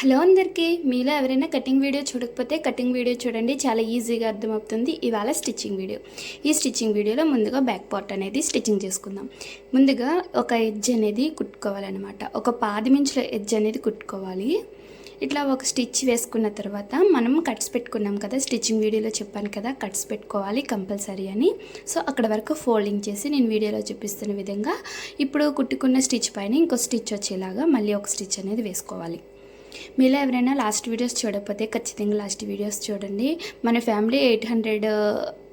Hello అందరికీ మీలో ఎవరైనా కటింగ్ వీడియో చూడకపోతే కటింగ్ వీడియో చూడండి చాలా ఈజీగా అర్థమవుతుంది. ఇవాళ స్టిచ్చింగ్ వీడియో. ఈ స్టిచ్చింగ్ వీడియోలో ముందుగా బ్యాక్ పార్ట్ అనేది స్టిచ్చింగ్ చేసుకుందాం. ముందుగా ఒక ఎడ్జ్ అనేది కుట్టుకోవాలన్నమాట. ఒక పాదిమించుల ఎడ్జ్ అనేది కుట్టుకోవాలి. ఇట్లా ఒక స్టిచ్ వేసుకున్న తర్వాత మనం కట్స్ పెట్టుకున్నాం కదా స్టిచ్చింగ్ వీడియోలో చెప్పాను కదా కట్స్ పెట్టుకోవాలి కంపల్సరీ అని. సో అక్కడ వరకు ఫోల్డింగ్ చేసి నేను వీడియోలో చూపిస్తున్న విధంగా ఇప్పుడు కుట్టుకున్న స్టిచ్ పైన ఇంకో స్టిచ్ వచ్చేలాగా మళ్ళీ ఒక స్టిచ్ అనేది వేసుకోవాలి. మీలో ఎవరైనా లాస్ట్ వీడియోస్ చూడకపోతే ఖచ్చితంగా లాస్ట్ వీడియోస్ చూడండి. మన ఫ్యామిలీ ఎయిట్ హండ్రెడ్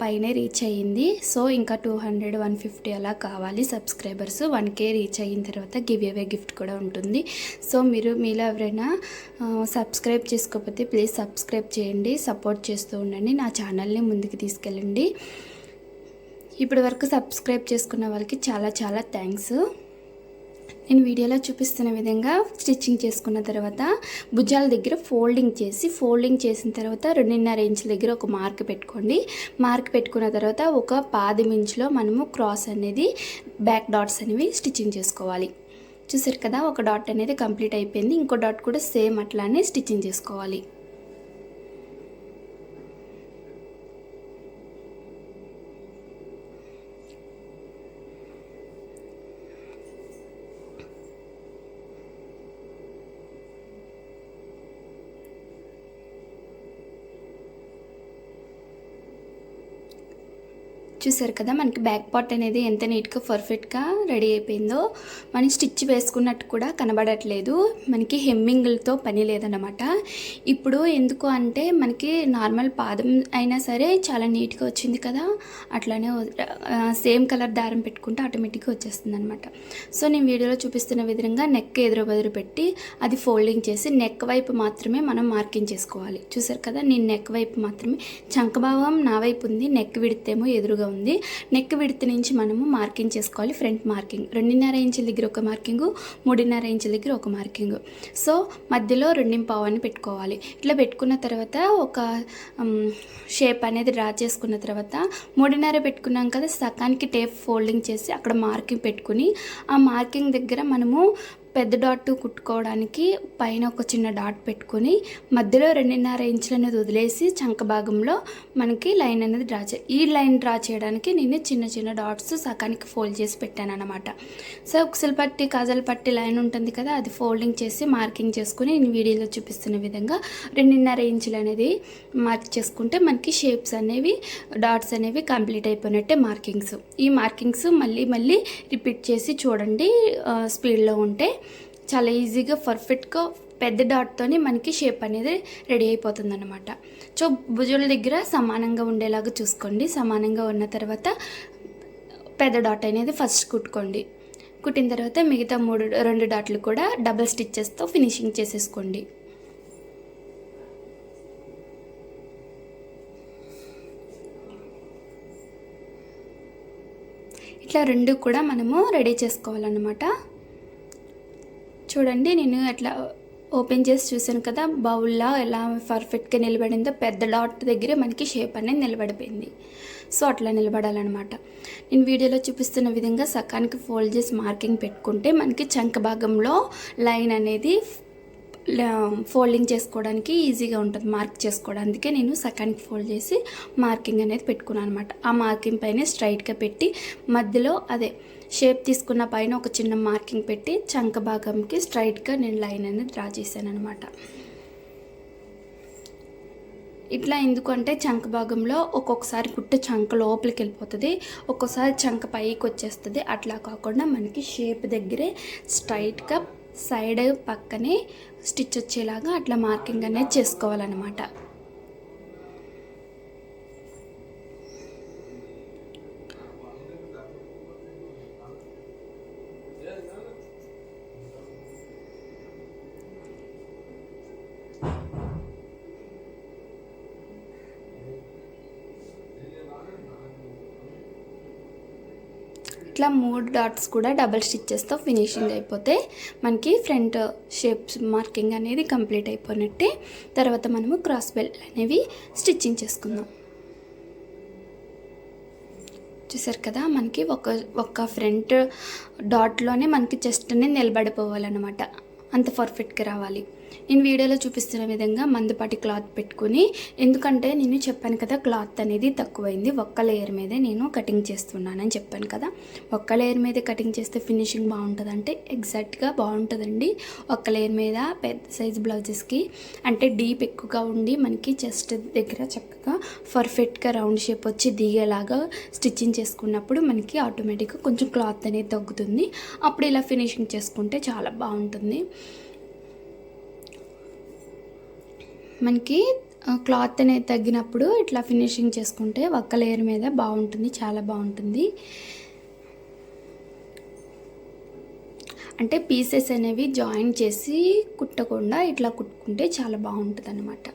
పైనే రీచ్ అయ్యింది. సో ఇంకా టూ హండ్రెడ్ వన్ ఫిఫ్టీ అలా కావాలి సబ్స్క్రైబర్స్. వన్ కే రీచ్ అయిన తర్వాత గివ్ అవే గిఫ్ట్ కూడా ఉంటుంది. సో మీరు మీలో ఎవరైనా సబ్స్క్రైబ్ చేసుకోకపోతే ప్లీజ్ సబ్స్క్రైబ్ చేయండి. సపోర్ట్ చేస్తూ ఉండండి. నా ఛానల్ని ముందుకు తీసుకెళ్ళండి. ఇప్పటి వరకు సబ్స్క్రైబ్ చేసుకున్న వాళ్ళకి చాలా చాలా థ్యాంక్స్. నేను వీడియోలో చూపిస్తున్న విధంగా స్టిచ్చింగ్ చేసుకున్న తర్వాత భుజాల దగ్గర ఫోల్డింగ్ చేసి ఫోల్డింగ్ చేసిన తర్వాత రెండున్నర ఇంచుల దగ్గర ఒక మార్క్ పెట్టుకోండి. మార్క్ పెట్టుకున్న తర్వాత ఒక పాదం ఇంచులో మనము క్రాస్ అనేది బ్యాక్ డాట్స్ అనేవి స్టిచ్చింగ్ చేసుకోవాలి. చూసారు కదా ఒక డాట్ అనేది కంప్లీట్ అయిపోయింది. ఇంకో డాట్ కూడా సేమ్ అట్లానే స్టిచ్చింగ్ చేసుకోవాలి. చూసారు కదా మనకి బ్యాక్ పార్ట్ అనేది ఎంత నీట్గా పర్ఫెక్ట్గా రెడీ అయిపోయిందో. మనం స్టిచ్ వేసుకున్నట్టు కూడా కనబడట్లేదు. మనకి హెమ్మింగ్లతో పని లేదన్నమాట. ఇప్పుడు ఎందుకు అంటే మనకి నార్మల్ పాదం అయినా సరే చాలా నీట్గా వచ్చింది కదా. అట్లానే సేమ్ కలర్ దారం పెట్టుకుంటే ఆటోమేటిక్గా వచ్చేస్తుంది అనమాట సో నేను వీడియోలో చూపిస్తున్న విధంగా నెక్ ఎదురు బెదురు పెట్టి అది ఫోల్డింగ్ చేసి నెక్ వైపు మాత్రమే మనం మార్కింగ్ చేసుకోవాలి. చూసారు కదా నేను నెక్ వైపు మాత్రమే చంకభావం నా వైపు ఉంది నెక్ విడితేమో ఎదురుగా ఉంది ఉంది. నెక్ విడత్ నుంచి మనము మార్కింగ్ చేసుకోవాలి. ఫ్రంట్ మార్కింగ్ రెండున్నర ఇంచుల దగ్గర ఒక మార్కింగ్ మూడున్నర ఇంచుల దగ్గర ఒక మార్కింగ్ సో మధ్యలో రెండింపావు అని పెట్టుకోవాలి. ఇట్లా పెట్టుకున్న తర్వాత ఒక షేప్ అనేది డ్రా చేసుకున్న తర్వాత మూడున్నర పెట్టుకున్నాం కదా సకానికి టేప్ ఫోల్డింగ్ చేసి అక్కడ మార్కింగ్ పెట్టుకుని ఆ మార్కింగ్ దగ్గర మనము పెద్ద డాట్ కుట్టుకోవడానికి పైన ఒక చిన్న డాట్ పెట్టుకొని మధ్యలో రెండున్నర ఇంచులు అనేది వదిలేసి చంక భాగంలో మనకి లైన్ అనేది డ్రా చే ఈ లైన్ డ్రా చేయడానికి నేను చిన్న చిన్న డాట్స్ సగానికి ఫోల్డ్ చేసి పెట్టాను అనమాట సో ఉక్సల్ పట్టి కాజల్ పట్టి లైన్ ఉంటుంది కదా అది ఫోల్డింగ్ చేసి మార్కింగ్ చేసుకుని నేను వీడియోలో చూపిస్తున్న విధంగా రెండున్నర ఇంచులు అనేది మార్క్ చేసుకుంటే మనకి షేప్స్ అనేవి డాట్స్ అనేవి కంప్లీట్ అయిపోయినట్టే మార్కింగ్స్. ఈ మార్కింగ్స్ మళ్ళీ మళ్ళీ రిపీట్ చేసి చూడండి స్పీడ్లో ఉంటే చాలా ఈజీగా పర్ఫెక్ట్గా పెద్ద డాట్తోని మనకి షేప్ అనేది రెడీ అయిపోతుంది అనమాట సో భుజుల దగ్గర సమానంగా ఉండేలాగా చూసుకోండి. సమానంగా ఉన్న తర్వాత పెద్ద డాట్ అనేది ఫస్ట్ కుట్టుకోండి. కుట్టిన తర్వాత మిగతా మూడు రెండు డాట్లు కూడా డబల్ స్టిచ్చెస్తో ఫినిషింగ్ చేసేసుకోండి. ఇట్లా రెండు కూడా మనము రెడీ చేసుకోవాలన్నమాట. చూడండి నేను అట్లా ఓపెన్ చేసి చూసాను కదా బౌల్లా ఎలా పర్ఫెక్ట్గా నిలబడిందో పెద్ద డాట్ దగ్గర మనకి షేప్ అనేది నిలబడిపోయింది. సో అట్లా నిలబడాలన్నమాట. నేను వీడియోలో చూపిస్తున్న విధంగా సకానికి ఫోల్డ్ చేసి మార్కింగ్ పెట్టుకుంటే మనకి చంక భాగంలో లైన్ అనేది ఫోల్డింగ్ చేసుకోవడానికి ఈజీగా ఉంటుంది మార్క్ చేసుకోవడానికి నేను సకానికి ఫోల్డ్ చేసి మార్కింగ్ అనేది పెట్టుకున్నాను అనమాట ఆ మార్కింగ్ పైన స్ట్రైట్గా పెట్టి మధ్యలో అదే షేప్ తీసుకున్న పైన ఒక చిన్న మార్కింగ్ పెట్టి చంక భాగంకి స్ట్రైట్గా నేను లైన్ అనేది డ్రా చేశాను అనమాట ఇట్లా ఎందుకంటే చంక భాగంలో ఒక్కొక్కసారి కుట్ట చంక లోపలికి వెళ్ళిపోతుంది ఒక్కొక్కసారి చంక పైకి వచ్చేస్తుంది. అట్లా కాకుండా మనకి షేప్ దగ్గరే స్ట్రైట్గా సైడ్ పక్కనే స్టిచ్ వచ్చేలాగా అట్లా మార్కింగ్ అనేది చేసుకోవాలన్నమాట. ఇట్లా మూడు డాట్స్ కూడా డబల్ స్టిచ్చెస్తో ఫినిషింగ్ అయిపోతే మనకి ఫ్రంట్ షేప్స్ మార్కింగ్ అనేది కంప్లీట్ అయిపోయినట్టే. తర్వాత మనము క్రాస్ బెల్ట్ అనేవి స్టిచ్చింగ్ చేసుకుందాం. చూసారు కదా మనకి ఒక ఒక ఫ్రంట్ డాట్లోనే మనకి చెస్ట్ అనేది నిలబడిపోవాలన్నమాట. అంత పర్ఫెక్ట్గా రావాలి. నేను వీడియోలో చూపిస్తున్న విధంగా మందుపాటి క్లాత్ పెట్టుకుని ఎందుకంటే నేను చెప్పాను కదా క్లాత్ అనేది తక్కువైంది ఒక్క లేయర్ మీదే నేను కటింగ్ చేస్తున్నానని చెప్పాను కదా. ఒక్క లేయర్ మీదే కటింగ్ చేస్తే ఫినిషింగ్ బాగుంటుంది అంటే ఎగ్జాక్ట్గా బాగుంటుందండి. ఒక్క లేయర్ మీద పెద్ద సైజ్ బ్లౌజెస్కి అంటే డీప్ ఎక్కువగా ఉండి మనకి చెస్ట్ దగ్గర చక్కగా పర్ఫెక్ట్గా రౌండ్ షేప్ వచ్చి దిగేలాగా స్టిచ్చింగ్ చేసుకున్నప్పుడు మనకి ఆటోమేటిక్గా కొంచెం క్లాత్ అనేది తగ్గుతుంది. అప్పుడు ఇలా ఫినిషింగ్ చేసుకుంటే చాలా బాగుంటుంది. మనకి క్లాత్ అనేది తగ్గినప్పుడు ఇట్లా ఫినిషింగ్ చేసుకుంటే ఒక్క లేయర్ మీద బాగుంటుంది చాలా బాగుంటుంది. అంటే పీసెస్ అనేవి జాయిన్ చేసి కుట్టకుండా ఇట్లా కుట్టుకుంటే చాలా బాగుంటుంది అన్నమాట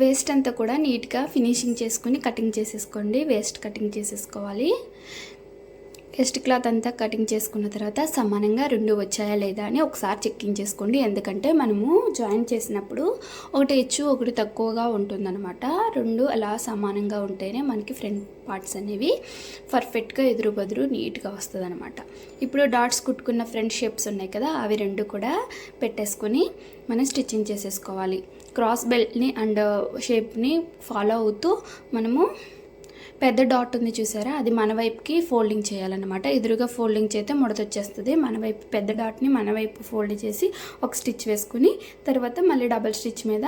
వేస్ట్ అంతా కూడా నీట్గా ఫినిషింగ్ చేసుకుని కటింగ్ చేసేసుకోండి. వేస్ట్ కటింగ్ చేసేసుకోవాలి. వేస్ట్ క్లాత్ అంతా కటింగ్ చేసుకున్న తర్వాత సమానంగా రెండు వచ్చాయా లేదా అని ఒకసారి చెక్కింగ్ చేసుకోండి. ఎందుకంటే మనము జాయిన్ చేసినప్పుడు ఒకటి హెచ్చు ఒకటి తక్కువగా ఉంటుందన్నమాట. రెండు అలా సమానంగా ఉంటేనే మనకి ఫ్రంట్ పార్ట్స్ అనేవి పర్ఫెక్ట్గా ఎదురు బదురు నీట్గా వస్తుంది అనమాట ఇప్పుడు డాట్స్ కుట్టుకున్న ఫ్రంట్ షేప్స్ ఉన్నాయి కదా అవి రెండు కూడా పెట్టేసుకొని మనం స్టిచ్చింగ్ చేసేసుకోవాలి. క్రాస్ బెల్ట్ని అండ్ షేప్ని ఫాలో అవుతూ మనము పెద్ద డాట్ ఉంది చూసారా? అది మన వైపుకి ఫోల్డింగ్ చేయాలన్నమాట. ఎదురుగా ఫోల్డింగ్ చేస్తే ముడత వచ్చేస్తుంది. మన వైపు పెద్ద డాట్ని మన వైపు ఫోల్డ్ చేసి ఒక స్టిచ్ వేసుకుని తర్వాత మళ్ళీ డబల్ స్టిచ్ మీద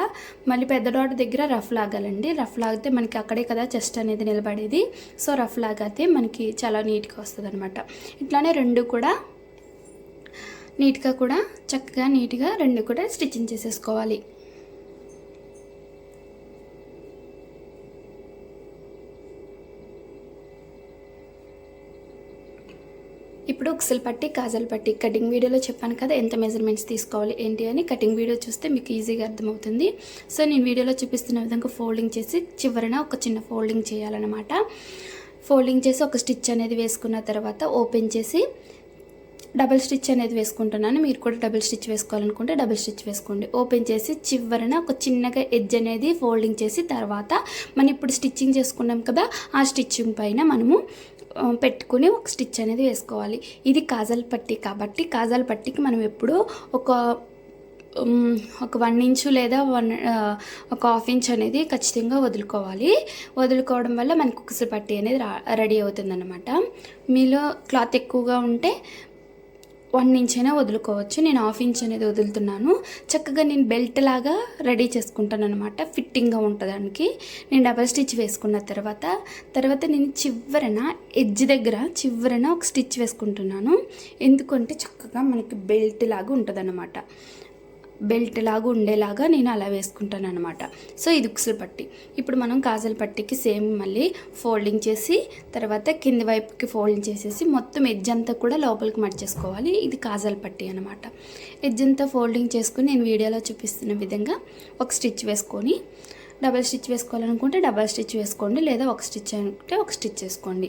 మళ్ళీ పెద్ద డాట్ దగ్గర రఫ్ లాగాలండి. రఫ్ లాగితే మనకి అక్కడే కదా చెస్ట్ అనేది నిలబడేది. సో రఫ్ లాగితే మనకి చాలా నీట్గా వస్తుంది అనమాట ఇట్లానే రెండు కూడా నీట్గా కూడా చక్కగా నీట్గా రెండు కూడా స్టిచ్చింగ్ చేసేసుకోవాలి. అక్సల్ పట్టి కాజల్ పట్టి కటింగ్ వీడియోలో చెప్పాను కదా ఎంత మెజర్మెంట్స్ తీసుకోవాలి ఏంటి అని కటింగ్ వీడియో చూస్తే మీకు ఈజీగా అర్థమవుతుంది. సో నేను వీడియోలో చూపిస్తున్న విధంగా ఫోల్డింగ్ చేసి చివరన ఒక చిన్న ఫోల్డింగ్ చేయాలన్నమాట. ఫోల్డింగ్ చేసి ఒక స్టిచ్ అనేది వేసుకున్న తర్వాత ఓపెన్ చేసి డబుల్ స్టిచ్ అనేది వేసుకుంటున్నాను. మీరు కూడా డబుల్ స్టిచ్ వేసుకోవాలనుకుంటే డబుల్ స్టిచ్ వేసుకోండి. ఓపెన్ చేసి చివరన ఒక చిన్నగా ఎడ్జ్ అనేది ఫోల్డింగ్ చేసి తర్వాత మనం ఇప్పుడు స్టిచ్చింగ్ చేసుకున్నాం కదా ఆ స్టిచ్చింగ్ పైన మనము పెట్టుకుని ఒక స్టిచ్ అనేది వేసుకోవాలి. ఇది కాజల్ పట్టి కాబట్టి కాజల్ పట్టికి మనం ఎప్పుడు ఒక ఒక వన్ ఇంచు లేదా వన్ ఒక హాఫ్ ఇంచ్ అనేది ఖచ్చితంగా వదులుకోవాలి. వదులుకోవడం వల్ల మనకు కుసలు పట్టి అనేది రా రెడీ అవుతుందన్నమాట. మీలో క్లాత్ ఎక్కువగా ఉంటే వన్ ఇంచ్ అయినా వదులుకోవచ్చు. నేను హాఫ్ ఇంచ్ అనేది వదులుతున్నాను. చక్కగా నేను బెల్ట్ లాగా రెడీ చేసుకుంటాను అనమాట ఫిట్టింగ్గా ఉంటుందానికి. నేను డబల్ స్టిచ్ వేసుకున్న తర్వాత తర్వాత నేను చివరన ఎడ్జ్ దగ్గర చివరన ఒక స్టిచ్ వేసుకుంటున్నాను. ఎందుకంటే చక్కగా మనకి బెల్ట్ లాగా ఉంటుంది బెల్ట్ లాగా ఉండేలాగా నేను అలా వేసుకుంటాను అనమాట సో ఇది ఉక్సులు పట్టి. ఇప్పుడు మనం కాజల్ పట్టికి సేమ్ మళ్ళీ ఫోల్డింగ్ చేసి తర్వాత కింది వైపుకి ఫోల్డింగ్ చేసేసి మొత్తం ఎడ్జ్ అంతా కూడా లోపలికి మర్చేసుకోవాలి ఇది కాజల్ పట్టి అనమాట ఎడ్జ్ అంతా ఫోల్డింగ్ చేసుకుని నేను వీడియోలో చూపిస్తున్న విధంగా ఒక స్టిచ్ వేసుకొని డబల్ స్టిచ్ వేసుకోవాలనుకుంటే డబల్ స్టిచ్ వేసుకోండి లేదా ఒక స్టిచ్ అంటే ఒక స్టిచ్ వేసుకోండి.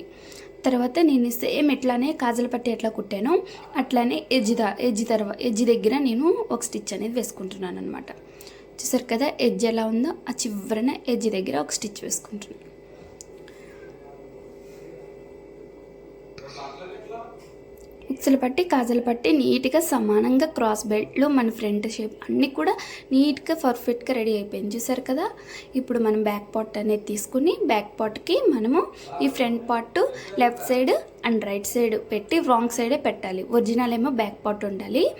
తర్వాత నేను సేమ్ ఎట్లానే కాజల పట్టి ఎట్లా కుట్టానో అట్లానే ఎజ్ దా ఎడ్జ్ తర్వాత ఎడ్జ్ దగ్గర నేను ఒక స్టిచ్ అనేది వేసుకుంటున్నాను అనమాట చూసారు కదా ఎడ్జ్ ఎలా ఉందో? ఆ చివరన ఎడ్జ్ దగ్గర ఒక స్టిచ్ వేసుకుంటున్నాను ఉక్సలు పట్టి కాజలు పట్టి నీట్గా సమానంగా క్రాస్ బెల్ట్లు మన ఫ్రంట్ షేప్ అన్నీ కూడా నీట్గా పర్ఫెక్ట్గా రెడీ అయిపోయింది. చూసారు కదా? ఇప్పుడు మనం బ్యాక్ పార్ట్ అనేది తీసుకుని బ్యాక్ పార్ట్కి మనము ఈ front part left side and right side పెట్టి రాంగ్ సైడే పెట్టాలి. ఒరిజినల్ ఏమో బ్యాక్ పార్ట్ ఉండాలి.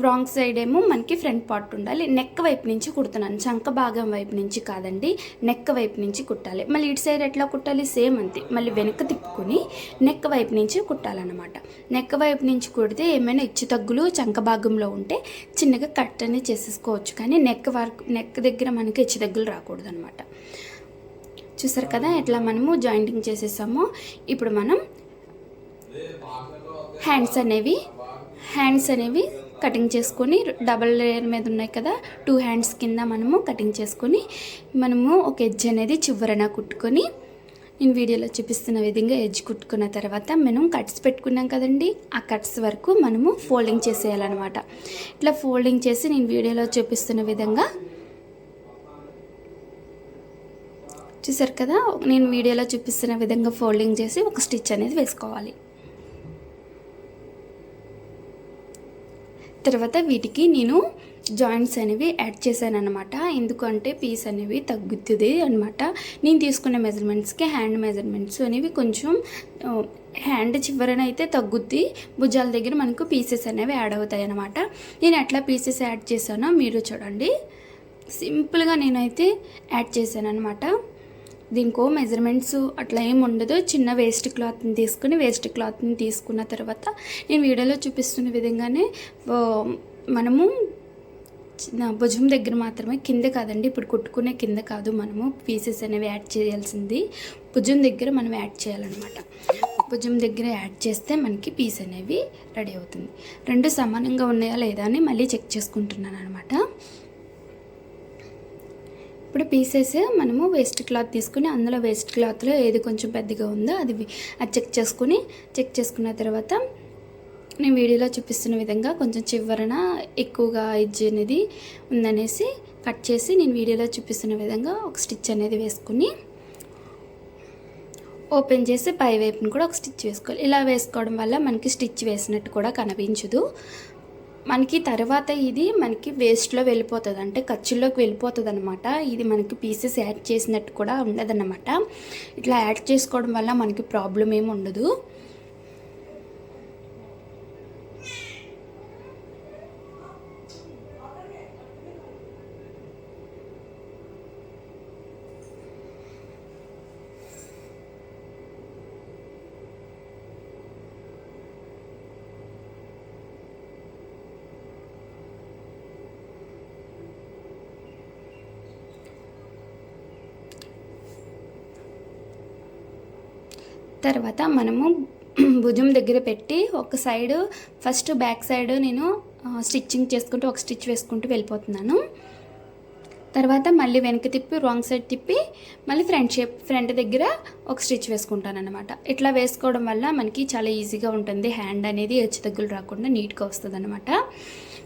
రాంగ్ సైడ్ ఏమో మనకి ఫ్రంట్ పార్ట్ ఉండాలి. నెక్ వైపు నుంచి కుడుతున్నాను. చంక భాగం వైపు నుంచి కాదండి. నెక్ వైపు నుంచి కుట్టాలి. మళ్ళీ ఇటు సైడ్ ఎట్లా కుట్టాలి? సేమ్ అంతే. మళ్ళీ వెనక్కి తిప్పుకొని నెక్ వైపు నుంచి కుట్టాలన్నమాట. నెక్ వైపు నుంచి కుడితే ఏమైనా ఇచ్చు తగ్గులు చంక భాగంలో ఉంటే చిన్నగా కట్ అనేది చేసేసుకోవచ్చు. కానీ నెక్ వరకు నెక్ దగ్గర మనకి హెచ్చు తగ్గులు రాకూడదు అనమాట చూసారు కదా? ఎట్లా మనము జాయింటింగ్ చేసేసామో? ఇప్పుడు మనం హ్యాండ్స్ అనేవి హ్యాండ్స్ అనేవి కటింగ్ చేసుకొని డబల్ లేయర్ మీద ఉన్నాయి కదా టూ హ్యాండ్స్ కింద మనము కటింగ్ చేసుకొని మనము ఒక ఎడ్జ్ అనేది చివరన కుట్టుకొని నేను వీడియోలో చూపిస్తున్న విధంగా ఎడ్జ్ కుట్టుకున్న తర్వాత మనం కట్స్ పెట్టుకున్నాం కదండి ఆ కట్స్ వరకు మనము ఫోల్డింగ్ చేసేయాలన్నమాట. ఇట్లా ఫోల్డింగ్ చేసి నేను వీడియోలో చూపిస్తున్న విధంగా చూసారు కదా నేను వీడియోలో చూపిస్తున్న విధంగా ఫోల్డింగ్ చేసి ఒక స్టిచ్ అనేది వేసుకోవాలి. తర్వాత వీటికి నేను జాయింట్స్ అనేవి యాడ్ చేశాను అనమాట ఎందుకంటే పీస్ అనేవి తగ్గుతుంది అనమాట నేను తీసుకున్న మెజర్మెంట్స్కి హ్యాండ్ మెజర్మెంట్స్ అనేవి కొంచెం హ్యాండ్ చివరన అయితే తగ్గుద్ది. భుజాల దగ్గర మనకు పీసెస్ అనేవి యాడ్ అవుతాయి అనమాట నేను ఎట్లా పీసెస్ యాడ్ చేశానో మీరు చూడండి. సింపుల్గా నేనైతే యాడ్ చేశాను అనమాట దీనికో మెజర్మెంట్స్ అట్లా ఏం ఉండదు. చిన్న వేస్ట్ క్లాత్ని తీసుకుని వేస్ట్ క్లాత్ని తీసుకున్న తర్వాత నేను వీడియోలో చూపిస్తున్న విధంగానే మనము భుజం దగ్గర మాత్రమే కింద కాదండి. ఇప్పుడు కుట్టుకునే కింద కాదు మనము. పీసెస్ అనేవి యాడ్ చేయాల్సింది. భుజం దగ్గర మనం యాడ్ చేయాలన్నమాట. భుజం దగ్గర యాడ్ చేస్తే మనకి పీస్ అనేవి రెడీ అవుతుంది. రెండు సమానంగా ఉన్నాయా లేదా అని మళ్ళీ చెక్ చేసుకుంటున్నాను అనమాట ఇప్పుడు పీసెస్ మనము వేస్ట్ క్లాత్ తీసుకుని అందులో వేస్ట్ క్లాత్లో ఏది కొంచెం పెద్దగా ఉందో అది అది చెక్ చేసుకుని చెక్ చేసుకున్న తర్వాత నేను వీడియోలో చూపిస్తున్న విధంగా కొంచెం చివరన ఎక్కువగా ఎడ్జ్ అనేది ఉందనేసి కట్ చేసి నేను వీడియోలో చూపిస్తున్న విధంగా ఒక స్టిచ్ అనేది వేసుకుని ఓపెన్ చేసి పై వైపుని కూడా ఒక స్టిచ్ వేసుకోవాలి. ఇలా వేసుకోవడం వల్ల మనకి స్టిచ్ వేసినట్టు కూడా కనిపించదు. మనకి తర్వాత ఇది మనకి వేస్ట్లో వెళ్ళిపోతుంది. అంటే ఖర్చుల్లోకి వెళ్ళిపోతుంది అనమాట ఇది మనకి పీసెస్ యాడ్ చేసినట్టు కూడా ఉండదన్నమాట. ఇట్లా యాడ్ చేసుకోవడం వల్ల మనకి ప్రాబ్లం ఏమి ఉండదు. తర్వాత మనము భుజం దగ్గర పెట్టి ఒక సైడ్ ఫస్ట్ బ్యాక్ సైడ్ నేను స్టిచ్చింగ్ చేసుకుంటూ ఒక స్టిచ్ వేసుకుంటూ వెళ్ళిపోతున్నాను. తర్వాత మళ్ళీ వెనక్కి తిప్పి రాంగ్ సైడ్ తిప్పి మళ్ళీ ఫ్రంట్ షేప్ ఫ్రంట్ దగ్గర ఒక స్టిచ్ వేసుకుంటాను అనమాట ఇట్లా వేసుకోవడం వల్ల మనకి చాలా ఈజీగా ఉంటుంది. హ్యాండ్ అనేది హెచ్చు తగ్గులు రాకుండా నీట్గా వస్తుంది అనమాట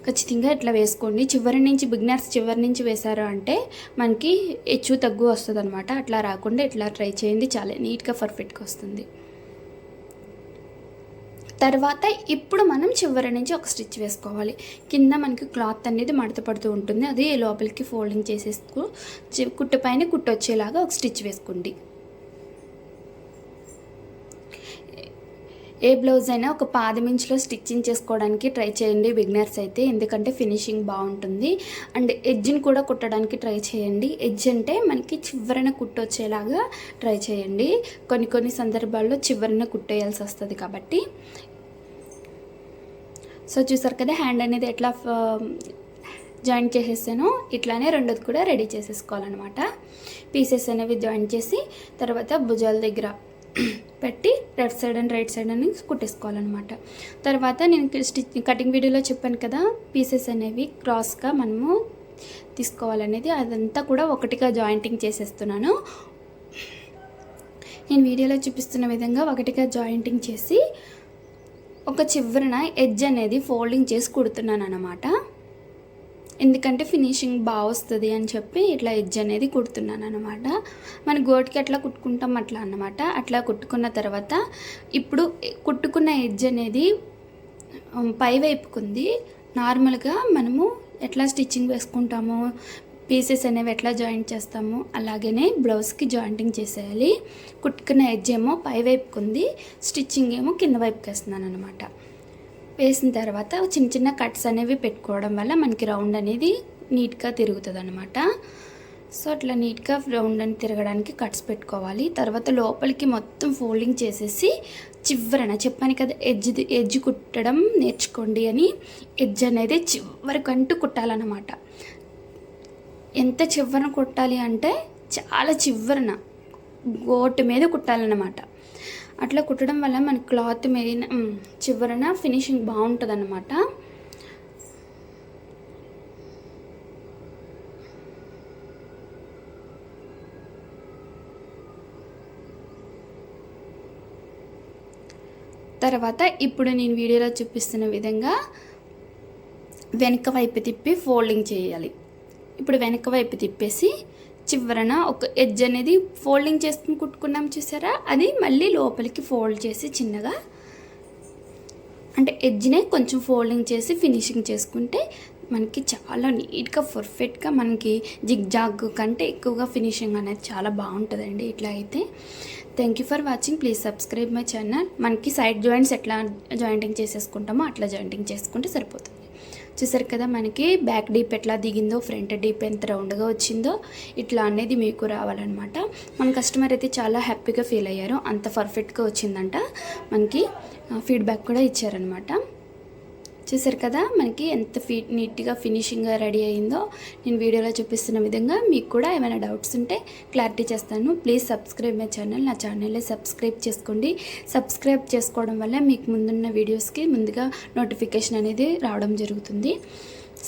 ఖచ్చితంగా ఇట్లా వేసుకోండి. చివరి నుంచి బిగినర్స్ చివరి నుంచి వేశారు అంటే మనకి హెచ్చు తగ్గు వస్తుంది అనమాట అట్లా రాకుండా ఇట్లా ట్రై చేయండి. చాలా నీట్గా పర్ఫెక్ట్గా వస్తుంది. తర్వాత ఇప్పుడు మనం చివరి నుంచి ఒక స్టిచ్ వేసుకోవాలి. కింద మనకి క్లాత్ అనేది మడత పడుతూ ఉంటుంది. అది లోపలికి ఫోల్డింగ్ చేసేసుకు కుట్టు పైన కుట్టు వచ్చేలాగా ఒక స్టిచ్ వేసుకోండి. ఏ బ్లౌజ్ అయినా ఒక పాదమించులో స్టిచ్చింగ్ చేసుకోవడానికి ట్రై చేయండి బిగినర్స్ అయితే. ఎందుకంటే ఫినిషింగ్ బాగుంటుంది. అండ్ ఎడ్జ్ని కూడా కుట్టడానికి ట్రై చేయండి. ఎడ్జ్ అంటే మనకి చివరన కుట్టు వచ్చేలాగా ట్రై చేయండి. కొన్ని కొన్ని సందర్భాల్లో చివరన కుట్టేయాల్సి వస్తుంది కాబట్టి. సో చూసారు కదా హ్యాండ్ అనేది ఎట్లా జాయింట్ చేసేసానో ఇట్లానే రెండోది కూడా రెడీ చేసేసుకోవాలన్నమాట. పీసెస్ అనేవి జాయిన్ చేసి తర్వాత భుజాల దగ్గర పెట్టి left side and right side అని కుట్టేసుకోవాలన్నమాట. తర్వాత నేను స్టిచ్ కటింగ్ వీడియోలో చెప్పాను కదా పీసెస్ అనేవి క్రాస్గా మనము తీసుకోవాలనేది అదంతా కూడా ఒకటిగా జాయింటింగ్ చేసేస్తున్నాను. నేను వీడియోలో చూపిస్తున్న విధంగా ఒకటిగా జాయింటింగ్ చేసి ఒక చివరన ఎడ్జ్ అనేది ఫోల్డింగ్ చేసి కుడుతున్నాను అనమాట ఎందుకంటే ఫినిషింగ్ బాగా వస్తుంది అని చెప్పి ఇట్లా ఎడ్జ్ అనేది కుడుతున్నాను అనమాట మన గోటికి అట్లా కుట్టుకుంటాం అట్లా అన్నమాట. అట్లా కుట్టుకున్న తర్వాత ఇప్పుడు కుట్టుకున్న ఎడ్జ్ అనేది పై వైపుకుంది. నార్మల్గా మనము ఎట్లా స్టిచ్చింగ్ వేసుకుంటాము పీసెస్ అనేవి ఎట్లా జాయింట్ చేస్తాము అలాగనే బ్లౌజ్కి జాయింటింగ్ చేసేయాలి. కుట్టుకున్న ఎడ్జ్ ఏమో పై వైపుకు ఉంది స్టిచ్చింగ్ ఏమో కింద వైపుకి వేస్తున్నాను అనమాట వేసిన తర్వాత చిన్న చిన్న కట్స్ అనేవి పెట్టుకోవడం వల్ల మనకి రౌండ్ అనేది నీట్గా తిరుగుతుంది అనమాట సో అట్లా నీట్గా రౌండ్ అని తిరగడానికి కట్స్ పెట్టుకోవాలి. తర్వాత లోపలికి మొత్తం ఫోల్డింగ్ చేసేసి చివరన చెప్పాను కదా ఎడ్జ్ ఎడ్జ్ కుట్టడం నేర్చుకోండి అని. ఎడ్జ్ అనేది చివరికంటూ కుట్టాలన్నమాట. ఎంత చివరన కుట్టాలి అంటే చాలా చివరన గోటు మీద కుట్టాలన్నమాట. అట్లా కుట్టడం వల్ల మన క్లాత్ మీద చివరన ఫినిషింగ్ బాగుంటుంది అన్నమాట తర్వాత ఇప్పుడు నేను వీడియోలో చూపిస్తున్న విధంగా వెనుక వైపు తిప్పి ఫోల్డింగ్ చేయాలి. ఇప్పుడు వెనక వైపు తిప్పేసి చివరన ఒక ఎడ్జ్ అనేది ఫోల్డింగ్ చేసుకుని కుట్టుకున్నాం చూసారా? అది మళ్ళీ లోపలికి ఫోల్డ్ చేసి చిన్నగా అంటే ఎడ్జ్నే కొంచెం ఫోల్డింగ్ చేసి ఫినిషింగ్ చేసుకుంటే మనకి చాలా నీట్గా పర్ఫెక్ట్గా మనకి జిగ్ జాగ్ కంటే ఎక్కువగా ఫినిషింగ్ అనేది చాలా బాగుంటుందండి ఇట్లా అయితే. Thank you for watching please subscribe my channel మనకి సైడ్ జాయింట్స్ ఎట్లా జాయింటింగ్ చేసేసుకుంటామో అట్లా జాయింటింగ్ చేసుకుంటే సరిపోతుంది. చూసారు కదా మనకి బ్యాక్ డీప్ ఎట్లా దిగిందో ఫ్రంట్ డీప్ ఎంత రౌండ్గా వచ్చిందో ఇట్లా అనేది మీకు రావాలన్నమాట. మన కస్టమర్ అయితే చాలా హ్యాపీగా ఫీల్ అయ్యారు. అంత పర్ఫెక్ట్గా వచ్చిందంట. మనకి ఫీడ్బ్యాక్ కూడా ఇచ్చారనమాట చూసారు కదా మనకి ఎంత ఫీ నీట్గా ఫినిషింగ్గా రెడీ అయిందో. నేను వీడియోలో చూపిస్తున్న విధంగా మీకు కూడా ఏమైనా డౌట్స్ ఉంటే క్లారిటీ చేస్తాను. Please subscribe my channel. నా ఛానల్ని సబ్స్క్రైబ్ చేసుకోండి. సబ్స్క్రైబ్ చేసుకోవడం వల్ల మీకు ముందున్న వీడియోస్కి ముందుగా నోటిఫికేషన్ అనేది రావడం జరుగుతుంది.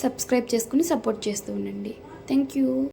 సబ్స్క్రైబ్ చేసుకుని సపోర్ట్ చేస్తూ ఉండండి. Thank you